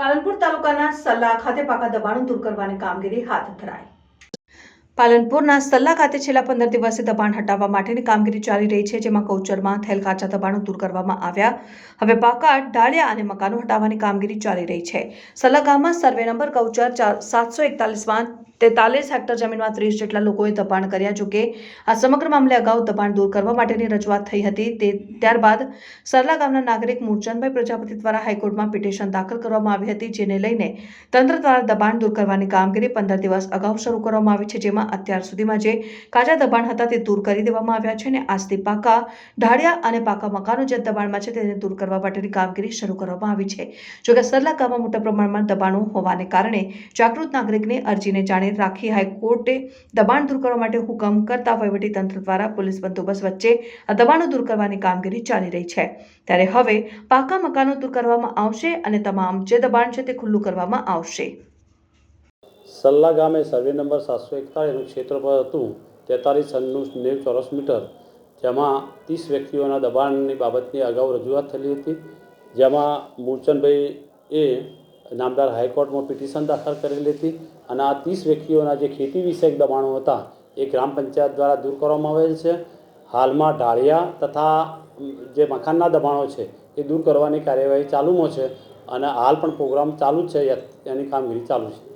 પાલનપુર તાલુકાના સલ્લા ખાતે પાકા દબાણો દૂર કરવાની કામગીરી હાથ ધરાઈ. પાલનપુરના સલ્લા ખાતે છેલ્લા પંદર દિવસથી દબાણ હટાવવા માટેની કામગીરી ચાલી રહી છે, જેમાં કૌચરમાં થયેલ કાચા દબાણો દૂર કરવામાં આવ્યા. હવે પાકા ઢાળિયા અને મકાનો હટાવવાની કામગીરી ચાલી રહી છે. સલ્લા ગામમાં સર્વે નંબર કૌચર સાતસો એકતાલીસમાં તેતાલીસ હેક્ટર જમીનમાં ત્રીસ જેટલા લોકોએ દબાણ કર્યા જોકે આ સમગ્ર મામલે અગાઉ દબાણ દૂર કરવા માટેની રજૂઆત થઈ હતી. તે ત્યારબાદ સરલા ગામના નાગરિક મૂળચંદભાઈ પ્રજાપતિ દ્વારા હાઈકોર્ટમાં પિટિશન દાખલ કરવામાં આવી હતી, જેને લઈને તંત્ર દ્વારા દબાણ દૂર કરવાની કામગીરી પંદર દિવસ અગાઉ શરૂ કરવામાં આવી છે, જેમાં અત્યાર સુધીમાં જે કાચા દબાણ હતા તે દૂર કરી દેવામાં આવ્યા છે અને આજથી પાકા ઢાળિયા અને પાકા મકાનો જે દબાણમાં છે તેને દૂર કરવા માટેની કામગીરી શરૂ કરવામાં આવી છે. જોકે સરલા ગામમાં મોટા પ્રમાણમાં દબાણો હોવાને કારણે જાગૃત નાગરિકની અરજીને જાણે રાખી હાઈકોર્ટે દબાણ દૂર કરવા માટે હુકમ કરતા તંત્ર દ્વારા પોલીસ બંદોબસ્ત વચ્ચે આ દબાણો દૂર કરવાની કામગીરી ચાલી રહી છે. ત્યારે હવે પાકા મકાનો દૂર કરવામાં આવશે અને તમામ જે દબાણ છે તે ખુલ્લું કરવામાં આવશે. સલ્લા ગામે સર્વે નંબર સાતસો એકતાળીસનું ક્ષેત્રફળ હતું. તેતાલીસ છન્નું નેવું ચોરસ મીટર. જેમાં ત્રીસ વ્યક્તિઓના દબાણની બાબતની અગાઉ રજૂઆત થયેલી હતી. જેમાં મૂળચંદભાઈ એ નામદાર હાઈકોર્ટમાં પિટિશન દાખલ કરેલી હતી અને આ ત્રીસ વ્યક્તિઓના જે ખેતી વિષયક દબાણો હતા, એ ગ્રામ પંચાયત દ્વારા દૂર કરવામાં આવેલ છે. હાલમાં ઢાળિયા તથા જે મકાનના દબાણો છે, એ દૂર કરવાની કાર્યવાહી ચાલુમાં છે અને હાલ પણ પ્રોગ્રામ ચાલુ જ છે એની કામગીરી ચાલુ છે.